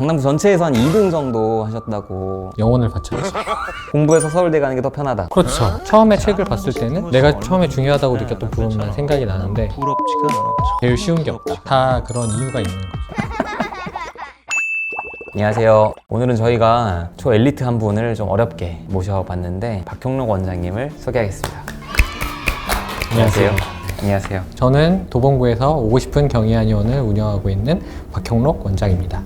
강남구 전체에서 한 2등 정도 하셨다고 영혼을 바쳤죠. 공부해서 서울대 가는 게 더 편하다 그렇죠. 처음에 책을 봤을 때는 내가 처음에 중요하다고 느꼈던 부분만 생각이 나는데 부럽지가 않아. 제일 쉬운 게 없죠. 다 그런 이유가 있는 거죠. 안녕하세요 오늘은 저희가 초엘리트 한 분을 좀 어렵게 모셔봤는데 박형록 원장님을 소개하겠습니다 안녕하세요 안녕하세요 저는 도봉구에서 오고 싶은 경희한 의원을 운영하고 있는 박형록 원장입니다.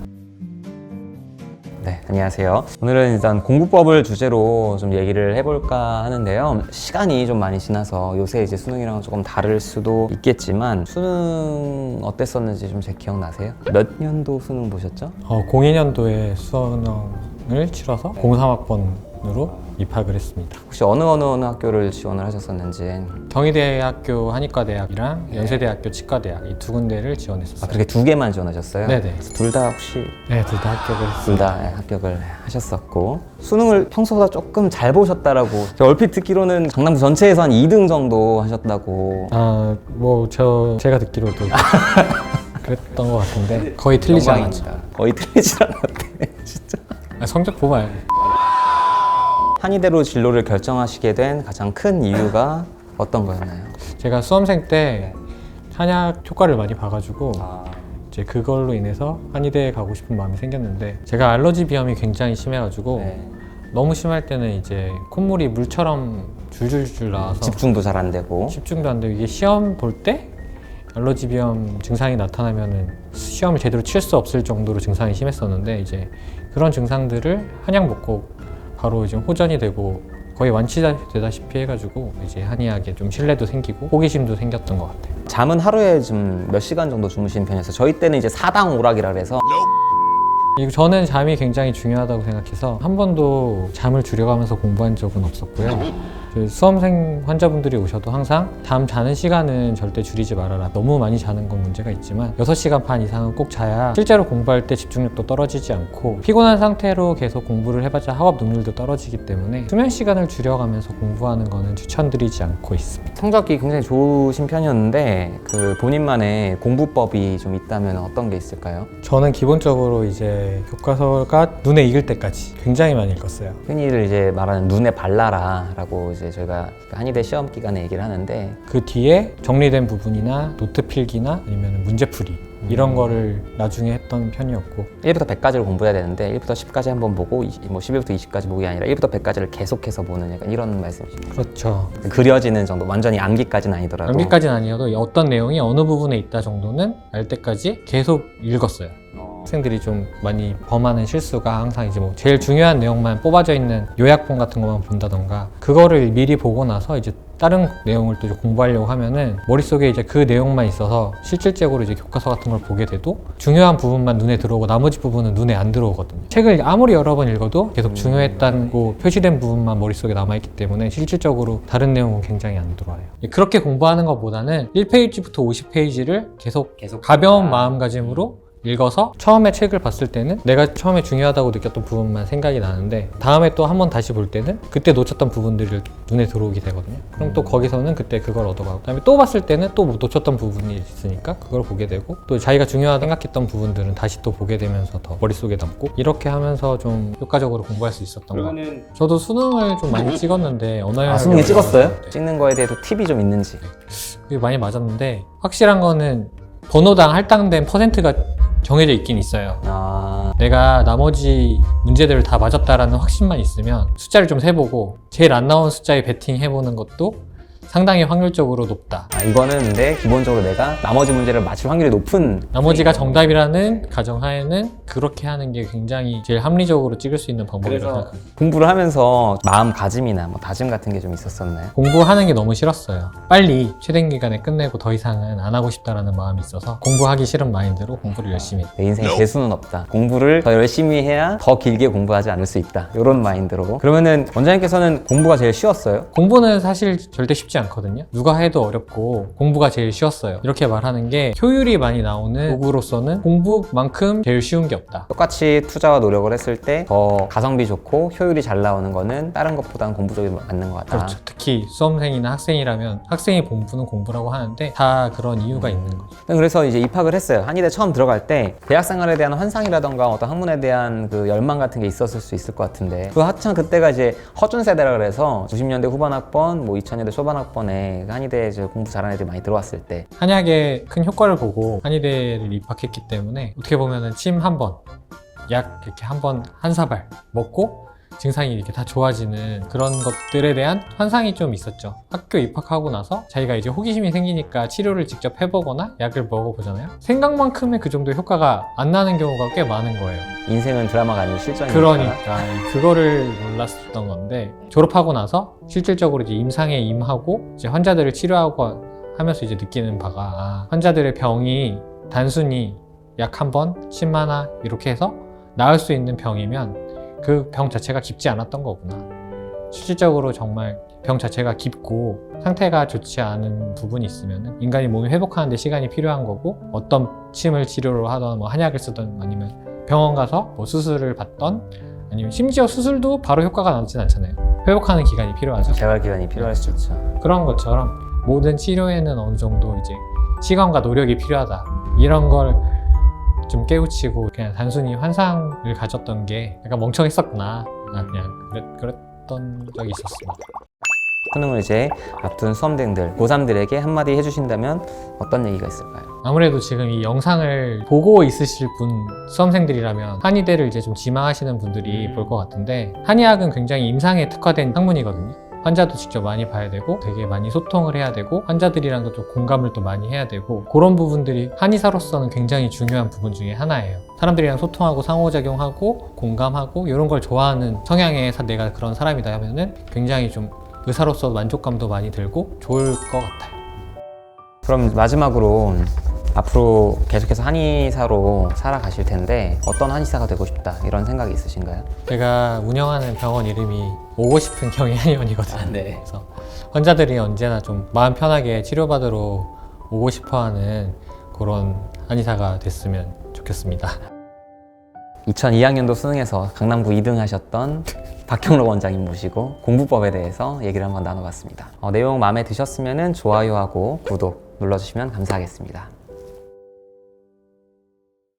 네, 안녕하세요. 오늘은 일단 공부법을 주제로 좀 얘기를 해볼까 하는데요. 시간이 좀 많이 지나서 요새 이제 수능이랑 조금 다를 수도 있겠지만 수능 어땠었는지 좀 제 기억 나세요? 몇 년도 수능 보셨죠? 어, 02년도에 수능을 치러서 03학번 으로 입학을 했습니다. 혹시 어느 어느 어느 학교를 지원을 하셨었는지 경희대학교 한의과대학이랑 연세대학교 치과대학 이 두 군데를 아, 지원했었어요. 그렇게 두 개만 지원하셨어요? 네네. 둘 다 혹시 네, 둘 다 합격을 했어요. 둘 다 합격을 하셨었고 수능을 평소보다 조금 잘 보셨다라고 제가 얼핏 듣기로는 강남구 전체에서 한 2등 정도 하셨다고 아, 뭐 저 제가 듣기로도 그랬던 것 같은데 거의 틀리지 않았죠. 영광입니다. 거의 틀리지 않았대 진짜 아, 성적 보면 알죠. 한의대로 진로를 결정하시게 된 가장 큰 이유가 어떤 거였나요? 제가 수험생 때 한약 효과를 많이 봐가지고 아, 이제 그걸로 인해서 한의대에 가고 싶은 마음이 생겼는데 제가 알러지 비염이 굉장히 심해가지고 네. 너무 심할 때는 이제 콧물이 물처럼 줄줄줄 나와서 집중도 잘 안 되고 집중도 안 되고 이게 시험 볼 때 알러지 비염 증상이 나타나면은 시험을 제대로 칠 수 없을 정도로 증상이 심했었는데 이제 그런 증상들을 한약 먹고 바로 이제 호전이 되고 거의 완치되다시피 해가지고 이제 한의학에 좀 신뢰도 생기고 호기심도 생겼던 것 같아요. 잠은 하루에 좀 몇 시간 정도 주무시는 편이어서 저희 때는 이제 사당 오락이라 그래서 저는 잠이 굉장히 중요하다고 생각해서 한 번도 잠을 줄여가면서 공부한 적은 없었고요. 그 수험생 환자분들이 오셔도 항상 잠 자는 시간은 절대 줄이지 말아라. 너무 많이 자는 건 문제가 있지만 6시간 반 이상은 꼭 자야 실제로 공부할 때 집중력도 떨어지지 않고 피곤한 상태로 계속 공부를 해봤자 학업 능률도 떨어지기 때문에 수면 시간을 줄여가면서 공부하는 거는 추천드리지 않고 있습니다. 성적이 굉장히 좋으신 편이었는데 그 본인만의 공부법이 좀 있다면 어떤 게 있을까요? 저는 기본적으로 이제 교과서가 눈에 익을 때까지 굉장히 많이 읽었어요. 흔히들 이제 말하는 눈에 발라라라고 이제 저희가 한의대 시험 기간에 얘기를 하는데 그 뒤에 정리된 부분이나 노트 필기나 아니면 문제풀이 이런 거를 나중에 했던 편이었고 1부터 100까지를 공부해야 되는데 1부터 10까지 한번 보고 20, 뭐 11부터 20까지 보기 아니라 1부터 100까지를 계속해서 보는 약간 이런 말씀이시죠. 그렇죠. 그려지는 정도 완전히 암기까지는 아니더라도 여기까지는 아니어도 어떤 내용이 어느 부분에 있다 정도는 알 때까지 계속 읽었어요. 학생들이 좀 많이 범하는 실수가 항상 이제 뭐 제일 중요한 내용만 뽑아져 있는 요약본 같은 것만 본다던가 그거를 미리 보고 나서 이제 다른 내용을 또 공부하려고 하면은 머릿속에 이제 그 내용만 있어서 실질적으로 이제 교과서 같은 걸 보게 돼도 중요한 부분만 눈에 들어오고 나머지 부분은 눈에 안 들어오거든요. 책을 아무리 여러 번 읽어도 계속 중요했다고 표시된 부분만 머릿속에 남아있기 때문에 실질적으로 다른 내용은 굉장히 안 들어와요. 그렇게 공부하는 것보다는 1페이지부터 50페이지를 계속 계속 가벼운 마음가짐으로 읽어서 처음에 책을 봤을 때는 내가 처음에 중요하다고 느꼈던 부분만 생각이 나는데 다음에 또 한 번 다시 볼 때는 그때 놓쳤던 부분들이 눈에 들어오게 되거든요. 그럼 또 거기서는 그때 그걸 얻어가고 그다음에 또 봤을 때는 또 놓쳤던 부분이 있으니까 그걸 보게 되고 또 자기가 중요하다 생각했던 부분들은 다시 또 보게 되면서 더 머릿속에 남고 이렇게 하면서 좀 효과적으로 공부할 수 있었던 것 같아요. 저도 수능을 좀 많이 찍었는데 언어 아, 수능에 찍었어요? 네. 찍는 거에 대해서 팁이 좀 있는지 그게 많이 맞았는데 확실한 거는 번호당 할당된 퍼센트가 정해져 있긴 있어요. 아 내가 나머지 문제들을 다 맞았다라는 확신만 있으면 숫자를 좀 세보고 제일 안 나온 숫자에 베팅 해보는 것도 상당히 확률적으로 높다. 아, 이거는 근데 기본적으로 내가 나머지 문제를 맞출 확률이 높은 나머지가 정답이라는 가정하에는 그렇게 하는 게 굉장히 제일 합리적으로 찍을 수 있는 방법이라고 그래서 생각합니다. 공부를 하면서 마음가짐이나 뭐 다짐 같은 게 좀 있었었나요? 공부하는 게 너무 싫었어요. 빨리 최대 기간에 끝내고 더 이상은 안 하고 싶다라는 마음이 있어서 공부하기 싫은 마인드로 공부를 열심히 했어요. 내 인생에 재수는 없다. 공부를 더 열심히 해야 더 길게 공부하지 않을 수 있다. 이런 마인드로. 그러면은 원장님께서는 공부가 제일 쉬웠어요? 공부는 사실 절대 쉽지 않거든요. 누가 해도 어렵고 공부가 제일 쉬웠어요. 이렇게 말하는 게 효율이 많이 나오는 도구로서는 공부만큼 제일 쉬운 게 없다. 없다. 똑같이 투자와 노력을 했을 때 더 가성비 좋고 효율이 잘 나오는 거는 다른 것보다는 공부 쪽이 맞는 것 같다. 그렇죠. 특히 수험생이나 학생이라면 학생의 공부는 공부라고 하는데 다 그런 이유가 있는 거죠. 그래서 이제 입학을 했어요. 한의대 처음 들어갈 때 대학 생활에 대한 환상이라던가 어떤 학문에 대한 그 열망 같은 게 있었을 수 있을 것 같은데 그 한창 그때가 이제 허준 세대라 그래서 90년대 후반 학번, 뭐 2000년대 초반 학번에 한의대 이제 공부 잘하는 애들이 많이 들어왔을 때 한약의 큰 효과를 보고 한의대를 입학했기 때문에 어떻게 보면은 침 한 번, 약 이렇게 한 번 한 사발 먹고 증상이 이렇게 다 좋아지는 그런 것들에 대한 환상이 좀 있었죠. 학교 입학하고 나서 자기가 이제 호기심이 생기니까 치료를 직접 해보거나 약을 먹어보잖아요. 생각만큼의 그 정도 효과가 안 나는 경우가 꽤 많은 거예요. 인생은 드라마가 아니고 실전이니까 그러니까 그거를 몰랐었던 건데 졸업하고 나서 실질적으로 이제 임상에 임하고 이제 환자들을 치료하고 하면서 이제 느끼는 바가 아, 환자들의 병이 단순히 약 한 번, 침 하나 이렇게 해서 나을 수 있는 병이면 그 병 자체가 깊지 않았던 거구나. 실질적으로 정말 병 자체가 깊고 상태가 좋지 않은 부분이 있으면 인간이 몸이 회복하는데 시간이 필요한 거고 어떤 침을 치료로 하던 뭐 한약을 쓰던 아니면 병원 가서 뭐 수술을 받던 아니면 심지어 수술도 바로 효과가 나진 않잖아요. 회복하는 기간이 필요하죠. 재활 기간이 필요할 수 있죠. 그런 것처럼 모든 치료에는 어느 정도 이제 시간과 노력이 필요하다. 이런 걸 좀 깨우치고 그냥 단순히 환상을 가졌던 게 약간 멍청했었구나. 아, 그냥 그랬, 그랬던 적이 있었습니다. 수능을 이제 앞둔 수험생들, 고3들에게 한마디 해주신다면 어떤 얘기가 있을까요? 아무래도 지금 이 영상을 보고 있으실 분 수험생들이라면 한의대를 이제 좀 지망하시는 분들이 볼 것 같은데 한의학은 굉장히 임상에 특화된 학문이거든요. 환자도 직접 많이 봐야 되고 되게 많이 소통을 해야 되고 환자들이랑도 좀 공감을 또 많이 해야 되고 그런 부분들이 한의사로서는 굉장히 중요한 부분 중에 하나예요. 사람들이랑 소통하고 상호작용하고 공감하고 이런 걸 좋아하는 성향의 사- 내가 그런 사람이다 하면은 굉장히 좀 의사로서 만족감도 많이 들고 좋을 것 같아요. 그럼 마지막으로 앞으로 계속해서 한의사로 살아가실 텐데 어떤 한의사가 되고 싶다 이런 생각이 있으신가요? 제가 운영하는 병원 이름이 오고 싶은 경희 한의원이거든요. 네. 그래서 환자들이 언제나 좀 마음 편하게 치료받으러 오고 싶어하는 그런 한의사가 됐으면 좋겠습니다. 2002학년도 수능에서 강남구 2등 하셨던 박형록 원장님 모시고 공부법에 대해서 얘기를 한번 나눠봤습니다. 어, 내용 마음에 드셨으면 좋아요하고 구독 눌러주시면 감사하겠습니다.